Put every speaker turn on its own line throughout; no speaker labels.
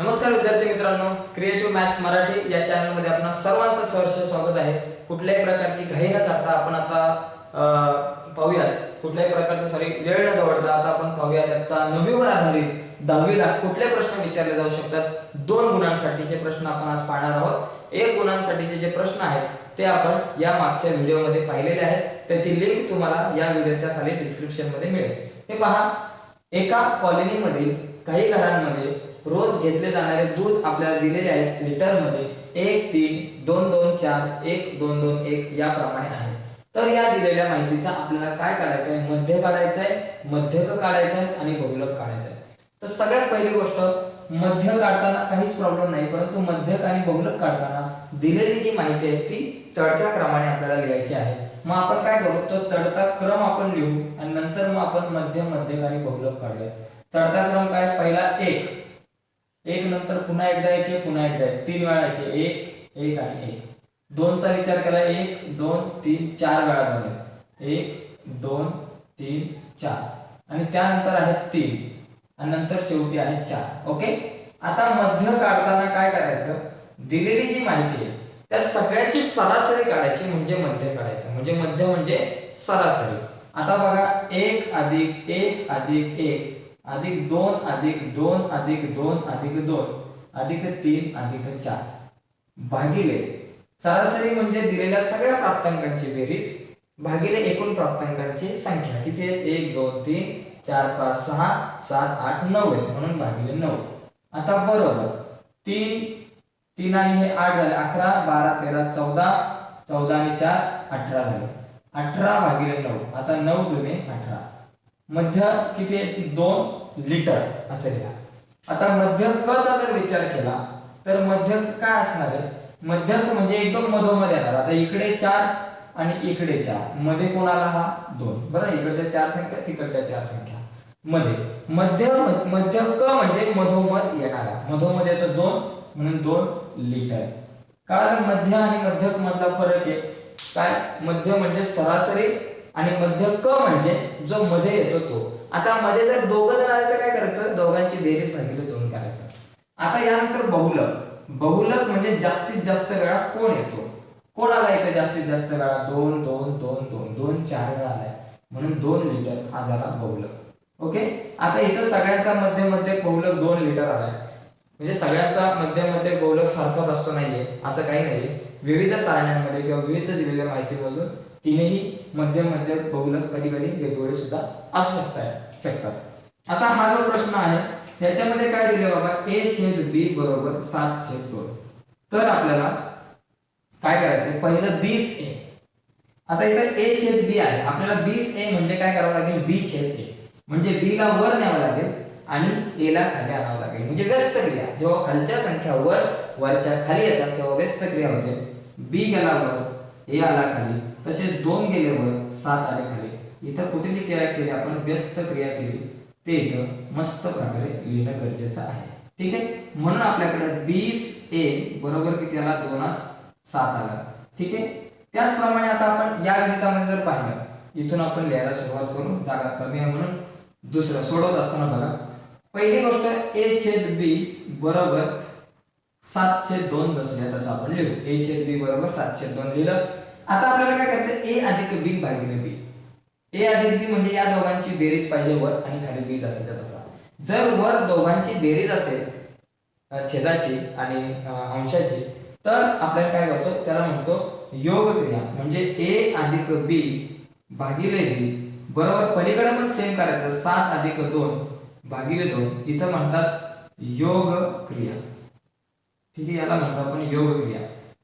नमस्कार विद्यार्थी मित्रांनो क्रिएटिव्ह मॅथ्स मराठी या चॅनलमध्ये आपण सर्वांचं सहर्ष स्वागत आहे. कुठल्याही प्रकारची घाई न करता आपण आता पाहूयात. कुठल्याही प्रकारचं सॉरी वेळ न दौडता आता आपण पाहूयात. आता नववीवर आधारित दहावीला कुठले प्रश्न विचारले जाऊ शकतात? दोन गुणांसाठीचे प्रश्न आपण आज पाहणार आहोत. एक गुणांसाठीचे जे प्रश्न आहेत ते आपण या मागच्या व्हिडिओमध्ये पाहिलेले आहेत. त्याची लिंक तुम्हाला या व्हिडिओच्या खाली डिस्क्रिप्शनमध्ये मिळेल. हे पहा एका कॉलनीमधील काही घरांमध्ये रोज घेतले जाणारे दूध आपल्याला दिलेले आहेत लिटरमध्ये एक तीन दोन दोन चार एक दोन दोन एक याप्रमाणे आहे. तर या दिलेल्या माहितीचा आपल्याला काय काढायचं आहे मध्य काढायचं आहे मध्यक काढायचं आहे आणि बहुलक काढायचं आहे तर सगळ्यात पहिली गोष्ट मध्य काढताना काहीच प्रॉब्लेम नाही परंतु मध्यक आणि बहुलक काढताना दिलेली जी माहिती आहे ती चढत्या क्रमाने आपल्याला लिहायची आहे. मग आपण काय करू? तो चढता क्रम आपण लिहू आणि नंतर मग आपण मध्य मध्यक आणि बहुलक काढूया. चढता क्रम काय? पहिला एक. एक नंतर पुन्हा एकदा एक पुन्हा एकदा एक. तीन वेळा येते एक एक आणि एक. दोनचा विचार केला. एक दोन तीन चार वेळा दोन एक दोन तीन चार. आणि त्यानंतर आहेत तीन. आणि नंतर शेवटी आहे चार. ओके? आता मध्य काढताना काय करायचं? दिलेली जी माहिती आहे त्या सगळ्याची सरासरी काढायची म्हणजे मध्य काढायचं. म्हणजे मध्य म्हणजे सरासरी. आता बघा एक अधिक एक अधिक एक. अधिक दोन अधिक दोन अधिक दोन अधिक दोन अधिक तीन अधिक चार. भागिले सरासरी म्हणजे दिलेल्या सगळ्या प्राप्तांकांची बेरीज. भागिले एकूण प्राप्तांकांची संख्या किती आहेत? एक दोन तीन चार पाच सहा सात आठ नऊ आहेत. म्हणून भागिले नऊ. आता बरोबर. तीन तीन आणि हे आठ झाले अकरा बारा तेरा चौदा चौदा आणि चार अठरा झाले. अठरा भागिले नऊ. आता नऊ दुने अठरा. मध्य किती दोन लिटर असं लिहा. आता मध्य जर विचार केला तर मध्य काय असणार आहे? मध्यक म्हणजे एकदम मधोमध येणार. आता इकडे चार आणि इकडे चार. मध्ये कोणाला हा? दोन. बरं? इकडच्या चार संख्या तिकडच्या चार संख्या. मध्ये. मध्य मध्य क म्हणजे मधोमध येणारा. मधोमध येतो दोन म्हणून दोन लिटर. कारण मध्य आणि मध्यक मधला फरक आहे. काय? मध्य म्हणजे सरासरी आणि मध्य क म्हणजे जो मध्ये येतो तो. आता मध्ये जर दोघं जण आले तर काय करायचं? दोघांची बेरीज भागिले दोन करायचं. आता यानंतर बहुलक. बहुलक म्हणजे जास्तीत जास्त वेळा कोण येतो? कोण आला इथे जास्तीत जास्त वेळा? दोन दोन दोन दोन दोन चार वेळा आलाय. म्हणून दोन लिटर हा झाला बहुलक. ओके? आता इथं सगळ्यांचा मध्यमध्ये बहुलक दोन लिटर आलाय. म्हणजे सगळ्यांचा मध्यमध्ये बहुलक सारखाच असतो नाहीये. असं काही नाहीये. विविध सारण्यांमध्ये किंवा विविध दिलेल्या माहितीमधून तिनेही मध्य मध्य बहुलक कधी कधी वेगवेगळे सुद्धा असू शकतात शकतात. आता हा जो प्रश्न आहे याच्यामध्ये काय दिले बाबा? ए छेद बी बरोबर सात छेद दोन. तर आपल्याला काय करायचंय? पहिलं बीस ए. आता इथं ए छेद बी आहे. आपल्याला बीस ए म्हणजे काय करावं लागेल? बी छेद ए. म्हणजे बी ला वर न्यावं लागेल आणि ए ला खाली आणावं लागेल. म्हणजे व्यस्त क्रिया. जेव्हा खालच्या संख्या वर वरच्या खाली येतात तेव्हा व्यस्त क्रिया होते. बी गेला वर ए आला खाली. तसेच दोन गेले वर सात आले खाली. इथं कुठली क्रिया केली आपण व्यस्त क्रिया केली ते इथं मस्त प्रकारे लिहिणं गरजेचं आहे. ठीक आहे? म्हणून आपल्याकडे बीस ए बरोबर किती आला? दोनास सात आला. ठीक आहे? त्याचप्रमाणे आता आपण या गणितामध्ये जर पाहिलं इथून आपण लिहायला सुरुवात करू. जागा कमी आहे म्हणून दुसरं सोडवत असताना बघा. पहिली गोष्ट ए छेद बी बरोबर सातशे दोन जसं आहे तसं आपण लिहू. ए छेद बी बरोबर सातशे दोन लिहिलं. आता आपल्याला काय करायचं? ए अधिक बी भागिले बी ए अधिक बी म्हणजे या दोघांची बेरीज पाहिजे वर आणि खाली बीज असेल तर तसा. जर वर दोघांची बेरीज असेल छेदाची आणि अंशाची तर आपल्याला काय करतो? त्याला म्हणतो योग क्रिया म्हणजे ए अधिक बी भागिले बी बरोबर पलीकडे पण सेम करायचं. सात अधिक दोन भागिले दोन. इथं म्हणतात योग क्रिया ठीक आहे याला म्हणतो आपण योगक्रिया.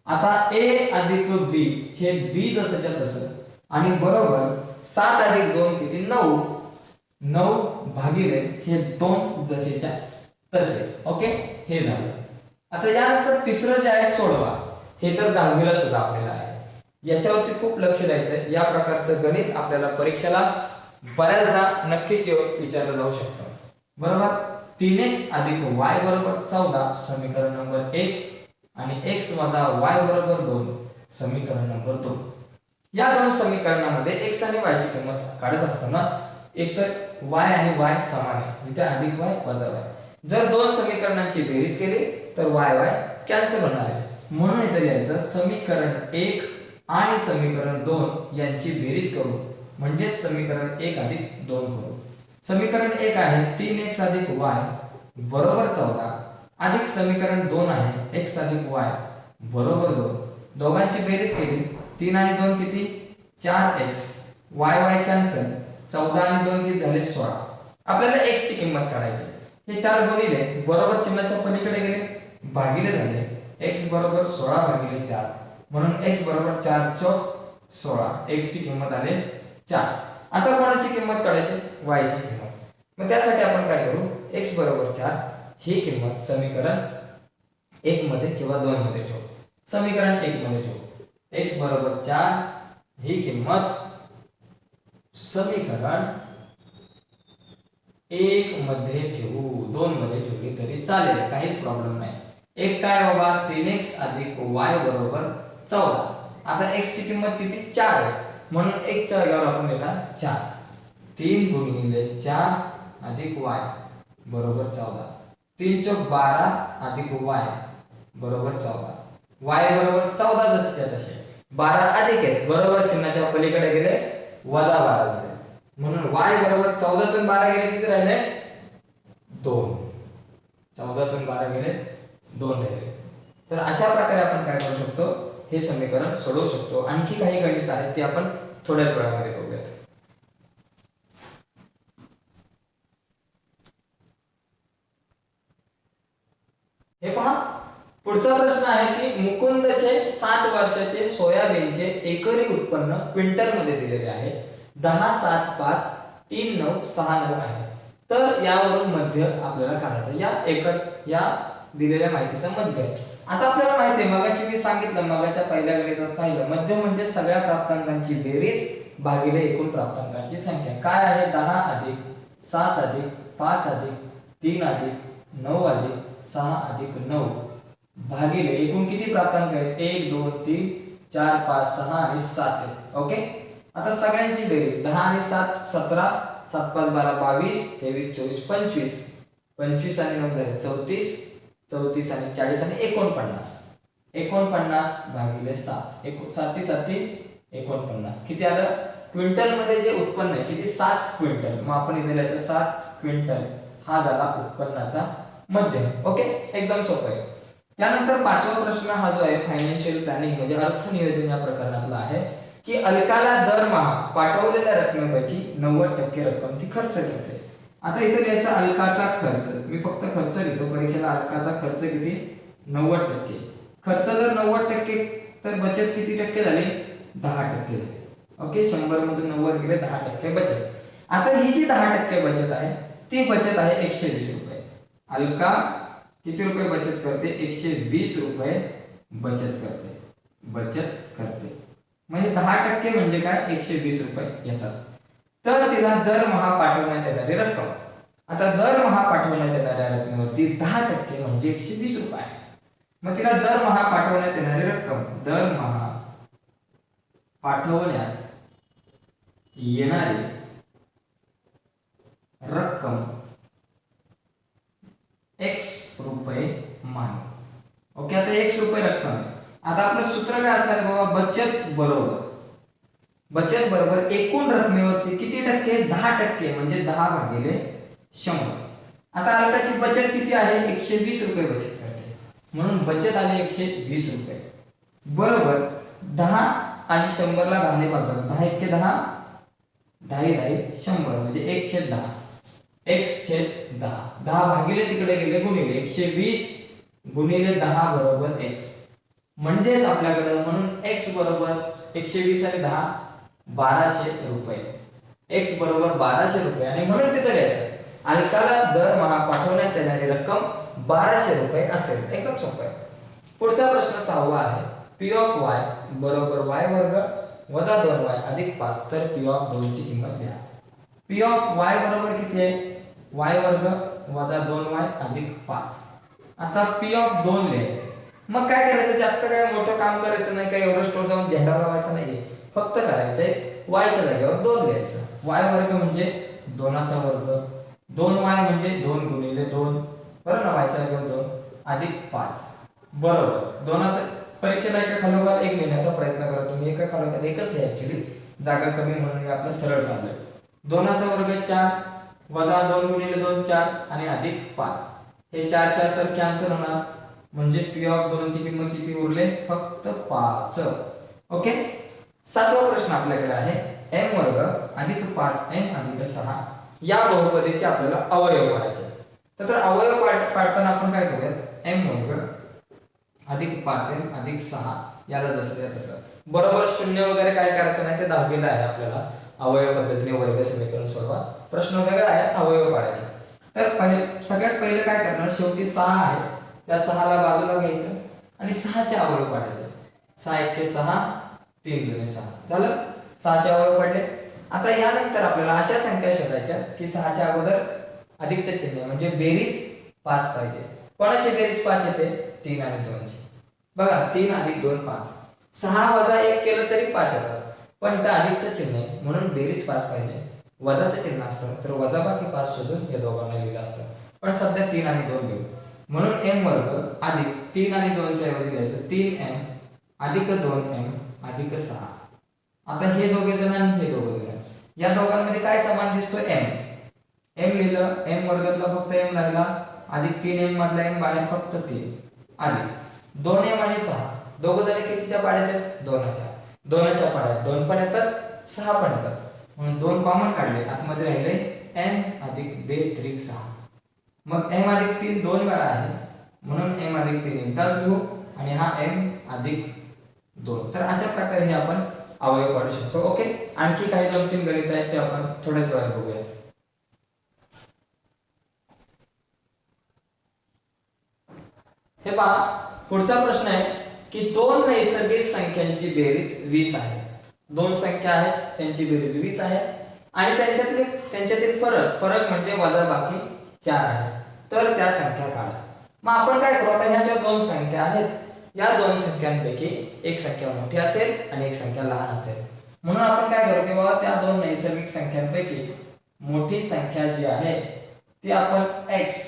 आता ए अधिक बी छेद बी जसंच्या तसं. आणि बरोबर सात अधिक दोन किती? नऊ. नऊ भागिले हे दोन जसेच्या तसे. ओके? हे झालं. आता यानंतर तिसरं जे आहे सोडवा. हे तर दहावीला सुद्धा आपल्याला आहे. याच्यावरती खूप लक्ष द्यायचंय. या प्रकारचं गणित आपल्याला परीक्षेला बऱ्याचदा नक्कीच विचारलं जाऊ शकतं. बरोबर? तीन एक्स अधिक वाय बरोबर चौदा समीकरण नंबर एक आणि एक्स वजा वाय बरोबर दोन समीकरण नंबर दोन. या दोन समीकरणामध्ये एक्स आणि वायची किंमत काढत असताना एकतर वाय आणि वाय समान आहे. इथे अधिक वाय वजा वाय. जर दोन समीकरणांची बेरीज केली तर वाय वाय कॅन्सल होणार आहे. म्हणून इथे लिहायचं समीकरण एक आणि समीकरण दोन यांची बेरीज करू म्हणजेच समीकरण एक अधिक दोन करू समीकरण एक आहे तीन एक्स अधिक वाय बरोबर चौदा अधिक समीकरण दोन आहे एक्स अधिक वाय बरोबर दोन. दोघांची बेरीज केली तीन आणि दोन किती? चार एक्स. Y Y cancel. चौदा आणि दोन किती झाले? सोळा. आपल्याला एक्स ची किंमत काढायची हे चार गुणिले बरोबर चिन्हाच्या पलीकडे गेले भागिले झाले. एक्स बरोबर सोळा भागिले चार. म्हणून एक्स बरोबर चार चौक सोळा. एक्स ची किंमत आले चार. आता कोणाची किंमत काढायची? वायची मग त्यासाठी आपण काय करू? एक्स बरोबर चार ही किंमत समीकरण एक मध्ये किंवा दोन मध्ये ठेवू. समीकरण एक मध्ये ठेवू. एक्स बरोबर चार ही किंमत समीकरण एक मध्ये ठेवू. दोन मध्ये ठेवली तरी चालेल काहीच प्रॉब्लेम नाही. एक काय बाबा? तीन एक्स अधिक वाय बरोबर चौदा. आता एक्सची किंमत किती? चार आहे. म्हणून एक च्या जागेवर आपण लिहिणार चार. तीन गुणिले चार अधिक वाय बरोबर चौदा. तीन चौक बारा अधिक वाय बरोबर चौदा. वाय बरोबर चौदा जसे तसे. बारा अधिक आहे बरोबर चिन्हाच्या पलीकडे गेले वजा बारा झाले. म्हणून वाय बरोबर चौदातून बारा गेले किती राहिले? दोन. चौदातून बारा गेले दोन राहिले. तर अशा प्रकारे आपण काय करू शकतो? हे समीकरण सोडवू शकतो. आणखी काही गणित आहेत ते आपण थोड्याच वेळामध्ये बघूयात हे पहा पुढचा प्रश्न आहे की मुकुंदचे सात वर्षाचे सोयाबीनचे एकरी उत्पन्न क्विंटलमध्ये दिलेले आहे. दहा सात पाच तीन नऊ सहा नऊ आहे. तर यावरून मध्य आपल्याला काढायचं या एकर या दिलेल्या माहितीचा मध्य. आता आपल्याला माहिती आहे मगाशी मी सांगितलं मगाच्या पहिल्या गणितात पाहिलं मध्य म्हणजे सगळ्या प्राप्तांकांची बेरीज भागिले एकूण प्राप्तांकांची संख्या. काय आहे? दहा अधिक सात अधिक पाच अधिक तीन अधिक नऊ अधिक सहा अधिक नऊ. भागिले एकूण किती प्राप्तांक आहेत? एक दोन तीन चार पाच सहा आणि सात आहेत. ओके आता सगळ्यांची बेरीज. दहा आणि सात सतरा. सात पाच बारा बावीस. तेवीस चोवीस पंचवीस. पंचवीस आणि नऊ झाले चौतीस. चौतीस आणि चाळीस आणि एकोणपन्नास. एकोणपन्नास भागिले सात. एको साती साती एकोणपन्नास. किती आलं? क्विंटलमध्ये जे उत्पन्न आहे किती? सात क्विंटल. मग आपण इथे लिहायचं सात क्विंटल. हा झाला उत्पन्नाचा मध्यम. ओके एकदम सोपं आहे. त्यानंतर पाचवा प्रश्न हा जो आहे फायनान्शियल प्लॅनिंग म्हणजे अर्थ नियोजन या प्रकरणातला आहे की अलकाला दरमहा पाठवलेल्या रकमेपैकी नव्वद टक्के रक्कम ती खर्च करते. आता इथे लिहायचा अलकाचा खर्च. मी फक्त खर्च लिहितो परीक्षेला अलकाचा खर्च किती? नव्वद टक्के. खर्च जर नव्वद टक्के तर बचत किती टक्के झाली? दहा टक्के. ओके शंभर मधून नव्वद गेले दहा टक्के बचत. आता ही जी दहा टक्के बचत आहे ती बचत आहे एकशे वीस रुपये. अलका किती रुपये बचत करते? एकशे वीस रुपये बचत करते. बचत करते. म्हणजे दहा टक्के म्हणजे काय? एकशे वीस रुपये येतात. तर तिला दरमहा पाठवण्यात येणारी रक्कम. आता दरमहा पाठवण्यात येणाऱ्या रकमेवरती दहा टक्के म्हणजे एकशे वीस रुपये आहे मग तिला दरमहा पाठवण्यात येणारी रक्कम दरमहा पाठवण्यात येणारी रक्कम एक्स रुपये मान. ओके आता एकशे रुपये रक्कम आता आपलं सूत्र काय असणार बाबा? बचत बरोबर. बचत बरोबर एकूण रकमेवरती किती टक्के? दहा टक्के म्हणजे दहा भागिले शंभर. आता अर्थाची बचत किती आहे? एकशे वीस रुपये बचत करते. म्हणून बचत आली एकशे वीस रुपये. बरोबर दहा आणि शंभरला दहाने पाहिजे दहा एक्के दहा दहा दहा शंभर म्हणजे एकशे दहा. एक्स छेद दहा. दहा भागिले तिकडे गेले गुणिले एकशे वीस गुणिले दहा बरोबर एक्स म्हणजेच आपल्याकडे म्हणून एक्स बरोबर एकशे वीस आणि दहा बाराशे रुपये. एक्स बरोबर बाराशे रुपये आणि म्हणून तिथे लिहायचं अलकाला दरमहा पाठवण्यात येणारी रक्कम बाराशे रुपये असेल. एकदम सोपं आहे. पुढचा प्रश्न सहावा आहे. पी ऑफ वाय बरोबर वाय वर्ग वजा दोन वाय अधिक पाच तर पी ऑफ दोनची किंमत द्या पी ऑफ वाय बरोबर किती आहे? वाय वर्ग वजा दोन वाय अधिक पाच. आता पी ऑफ दोन लिहायचं. मग काय करायचं? जास्त काय मोठं काम करायचं नाही काय एवढं स्टोर जाऊन झेंडा लावायचा नाहीये. फक्त करायचंय वायच्या जागेवर दोन लिहायचं. वाय वर्ग म्हणजे दोनाचा वर्ग. दोन वाय म्हणजे दोन गुणिले दोन. बरं ना वायचा बरोबर दोन. अधिक पाच. बरोबर. दोनाचं परीक्षेला एका खालोखाल एक लिहिण्याचा प्रयत्न करा. तुम्ही एका खालोखाल एकच लिहा ऍक्च्युली जागा कमी म्हणून आपलं सरळ चाललंय. दोनाचा वर्ग चार. वजा दोन गुणिले दोन चार आणि अधिक पाच. हे चार चार तर कॅन्सल होणार. म्हणजे पी ऑफ दोन ची किंमत किती उरले? फक्त पाच. ओके सातवा प्रश्न आपल्याकडे आहे. एम वर्ग अधिक पाच एम अधिक सहा. या बहुपदीचे आपल्याला अवयव पाडायचे तर अवयव पाडताना आपण काय करूया एम वर्ग अधिक पाच एम अधिक सहा. याला जसं तसं बरोबर शून्य वगैरे काय करायचं नाही? ते दहावीला आहे आपल्याला. अवयव पद्धतीने वर्ग समीकरण सोडवा. प्रश्न वेगळा आहे अवयव पाडायचे. तर पहिले सगळ्यात पहिले काय करणार? शेवटी सहा आहे. त्या सहाला बाजूला घ्यायचं आणि सहाचे अवयव पाडायचे. सहा एक सहा तीन जुने सहा. झालं? सहाचे अवयव पडले. आता यानंतर आपल्याला अशा संख्या शोधायच्या की सहाच्या अगोदर अधिकचे चिन्ह आहे, म्हणजे बेरीज पाच पाहिजे. कोणाची बेरीज पाच येते? तीन आणि दोनची. बघा तीन अधिक दोन पाच. सहा वजा एक केलं तरी पाच येतात. पण इथं अधिकचं चिन्ह आहे. म्हणून बेरीज पाच पाहिजे. वजाचं चिन्ह असतं. तर वजाबाकी पाच शोधून या दोघांना लिहिलं असतं. पण सध्या तीन आणि दोन लिहू. म्हणून एम वर्ग अधिक तीन आणि दोनच्या ऐवजी लिहायचं. तीन एम अधिक दोन एम अधिक सहा. आता हे दोघे जण आणि हे दोघे जण. या दोघांमध्ये काय समान दिसतो? एम एम लिहिलं. एम वर्गातला फक्त एम राहिला अधिक तीन एम मधला एम बाहेर फक्त तीन. आणि दोन एम आणि सहा. दोघ जण कितीच्या पाड्यात आहेत? दोनाच्या. दोनाच्या पाड्यात दोन पण येतात सहा पण येतात. म्हणून दोन कॉमन काढले. आतमध्ये राहिले एम अधिक बे त्रिक सहा. मग एम अधिक तीन दोन वेळा आहे. म्हणून एम अधिक तीन एकदाच घेऊ आणि हा एम अधिक दोन. तर अशा प्रकारे हे आपण अवयव काढू शकतो. ओके? आणखी काही दोन तीन गणित आहेत ते आपण थोड्याच वेळात बघूया हे पहा पुढचा प्रश्न आहे. की दोन नैसर्गिक संख्यांची बेरीज वीस आहे. दोन संख्या आहेत त्यांची बेरीज वीस आहे. आणि त्यांच्यातले त्यांच्यातील फरक फरक म्हणजे वजा बाकी चार आहे. तर त्या संख्या काढा. मग आपण काय करू? आता ह्या ज्या दोन संख्या आहेत या दोन संख्यांपैकी एक संख्या मोठी असेल आणि एक संख्या लहान असेल. म्हणून आपण काय करू की बाबा त्या दोन नैसर्गिक संख्यांपैकी मोठी संख्या जी आहे ती आपण एक्स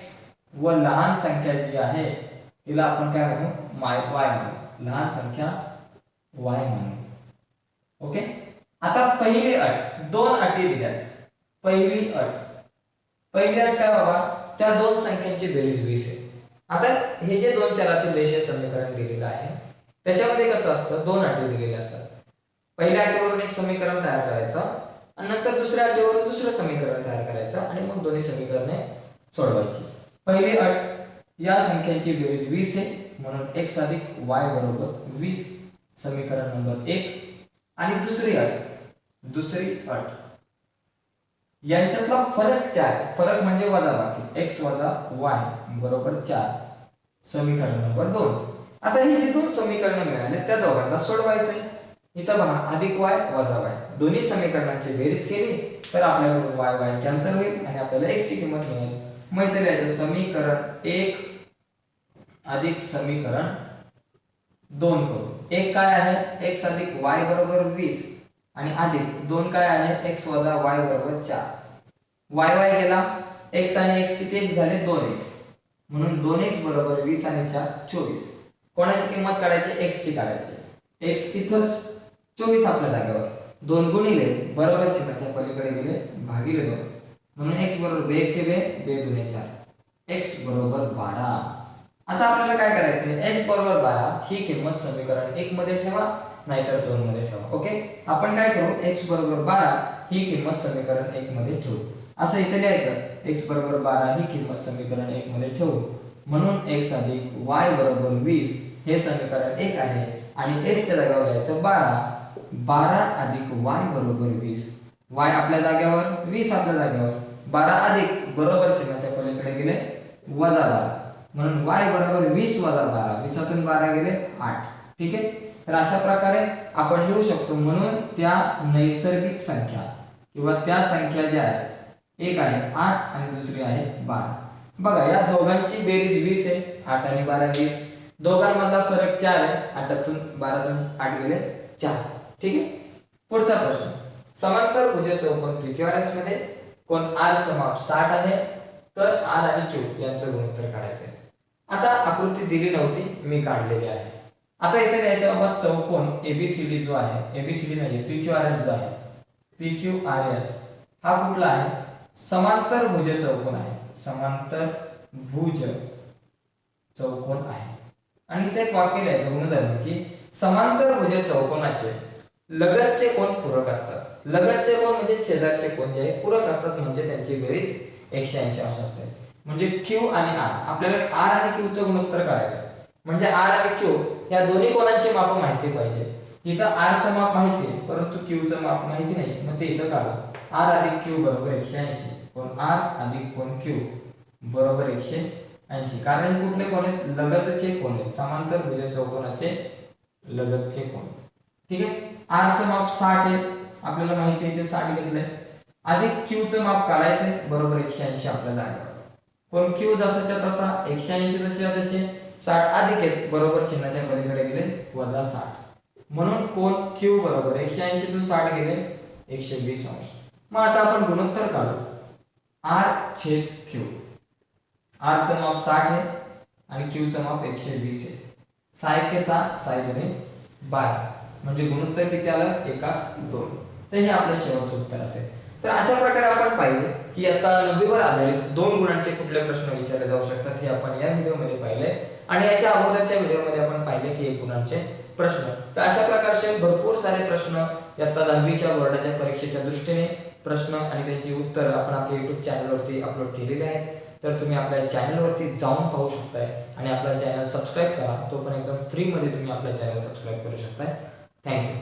व लहान संख्या जी आहे तिला आपण काय म्हणू? माय वाय म्हणू. लहान संख्या वाय म्हणून. ओके आता पहिली अट दोन अटी दिल्यात. पहिली अट. पहिली अट काय बाबा? त्या दोन संख्यांची बेरीज वीस आहे. आता हे जे दोन चरातील रेषीय समीकरण दिलेलं आहे त्याच्यामध्ये कसं असतं? दोन अटी दिलेल्या असतात. पहिल्या अटीवरून एक समीकरण तयार करायचं आणि नंतर दुसऱ्या अटीवरून दुसरं समीकरण तयार करायचं आणि मग दोन्ही समीकरणे सोडवायची. पहिली अट या संख्यांची बेरीज वीस आहे. म्हणून x अधिक y बरोबर वीस समीकरण नंबर एक आणि दुसरी अट. दुसरी अट. यांच्यातला फरक चार. फरक म्हणजे वजा बाकी. x वजा y बरोबर चार. समीकरण नंबर दोन. आता ही जी दोन समीकरणं मिळाले त्या दोघांना सोडवायचंय इथं बघा अधिक y वजा y. दोन्ही समीकरणांची बेरीज केली तर आपल्याला y y कॅन्सल होईल आणि आपल्याला x ची किंमत मिळेल. मग लिहायचं समीकरण एक अधिक समीकरण दोन करू. एक काय आहे? एक्स अधिक वाय बरोबर वीस आणि अधिक दोन काय आहे? एक्स वजा वाय बरोबर चार. वाय वाय गेला. एक्स आणि एक्स किती एक्स झाले? दोन एक्स म्हणून दोन एक्स बरोबर वीस आणि चार चोवीस. कोणाची किंमत काढायची? एक्सची काढायची. एक्स इथंच चोवीस आपल्या जागेवर. दोन गुणिले बरोबर चिन्हाच्या पलीकडे गेले भागिले दोन. म्हणून एक्स बरोबर बे एक के बे बे दुने चार. एक्स बरोबर बारा. आता आपल्याला काय करायचं एक्स बरोबर बारा ही किंमत समीकरण एक मध्ये ठेवा नाहीतर दोन मध्ये ठेवा ओके? आपण काय करू? एक्स बरोबर बारा ही किंमत समीकरण एक मध्ये ठेवू. असं इथे लिहायचं. एक्स बरोबर बारा ही किंमत समीकरण एक मध्ये ठेवू. म्हणून एक्स अधिक वाय बरोबर वीस हे समीकरण एक आहे. आणि एक्सच्या च्या जागेवर लिहायचं बारा. बारा अधिक वाय बरोबर वीस. वाय आपल्या जागेवर वीस आपल्या जागेवर. बारा अधिक बरोबर चिन्हाच्या पलीकडे गेले वजा बारा. म्हणून y बरोबर वीस वजा बारा वीसातून बारा गेले आठ. ठीक आहे? तर अशा प्रकारे आपण लिहू शकतो. म्हणून त्या नैसर्गिक संख्या किंवा त्या संख्या ज्या आहेत एक आहे आठ आणि दुसरी आहे बारा. बघा या दोघांची बेरीज वीस आहे आठ आणि बारा वीस. दोघांमधला फरक चार आहे आठातून बारातून आठ गेले चार. ठीक आहे? पुढचा प्रश्न. समांतर उजे चौकोन PQRS मध्ये कोण आर समाप माप साठ आहे तर आर आणि क्यू यांचं गुणोत्तर काढायचं आहे आता आकृती दिली नव्हती मी काढलेली आहे. आता इथे द्यायचा बाबा चौकोन एबीसीडी जो आहे एबीसीडी नाही पी क्यू आर एस जो आहे पी क्यू आर एस हा कुठला आहे? समांतर भुज चौकोन आहे. समांतर भुज चौकोन आहे. आणि इथे एक वाक्य लिहायचं गुणधर्म की समांतर भुज चौकोनाचे लगतचे कोण पूरक असतात? लगतचे कोण म्हणजे शेजारचे कोण? जे आहे पूरक असतात म्हणजे त्यांची बेरीज एकशे ऐंशी अंश असते. म्हणजे क्यू आणि आर आपल्याला आर आणि क्यू चं गुणोत्तर करायचं म्हणजे आर आणि क्यू या दोन्ही कोणांची माप माहिती पाहिजे. इथं आर चं माप माहिती आहे परंतु क्यू चं माप माहिती नाही. मग ते इथं काढू. आर अधिक क्यू बरोबर एकशे ऐंशी. कोण आर अधिक कोण क्यू बरोबर एकशे ऐंशी. कारण हे कुठले कोण आहेत? लगतचे कोण आहेत? समांतर भुज चौकोनाचे लगतचे कोण ठीक आहे? आर चं माप साठ आहे. आपल्याला माहिती आहे ते साठ घेतलंय. अधिक क्यू चं माप काढायचंय. बरोबर एकशे ऐंशी आपल्या जागा पण क्यू जसाच्या तसा एकशे ऐंशी जसे तसे साठ अधिक आहेत बरोबर चिन्हाच्या पलीकडे गेले वजा साठ. म्हणून कोण क्यू बरोबर एकशे ऐंशीतून साठ गेले एकशे वीस अंश. मग आता आपण गुणोत्तर काढू. आर छेद क्यू. आर चं माप साठ आहे आणि क्यू चं माप एकशे वीस आहे. सहा एके सहा सहा दोन्ही बारा. म्हणजे गुणोत्तर किती आलं? एकास दोन. तर हे आपलं शेवटचं उत्तर असेल. तर अशा प्रकारे आपण पाहिले की आता नववीवर आधारित दोन गुणांचे कुठले प्रश्न विचारले जाऊ शकतात हे आपण या व्हिडिओमध्ये पाहिले आणि याच्या अगोदरच्या व्हिडिओमध्ये आपण पाहिले की एक गुणांचे प्रश्न. तर अशा प्रकारचे भरपूर सारे प्रश्न आता दहावीच्या बोर्डाच्या परीक्षेच्या दृष्टीने प्रश्न आणि त्यांची उत्तर आपण आपल्या युट्यूब चॅनलवरती अपलोड केलेले आहेत. तर तुम्ही आपल्या चॅनलवरती जाऊन पाहू शकताय आणि आपला चॅनल सबस्क्राईब करा. तो पण एकदम फ्रीमध्ये तुम्ही आपल्या चॅनल सबस्क्राईब करू शकताय. थँक्यू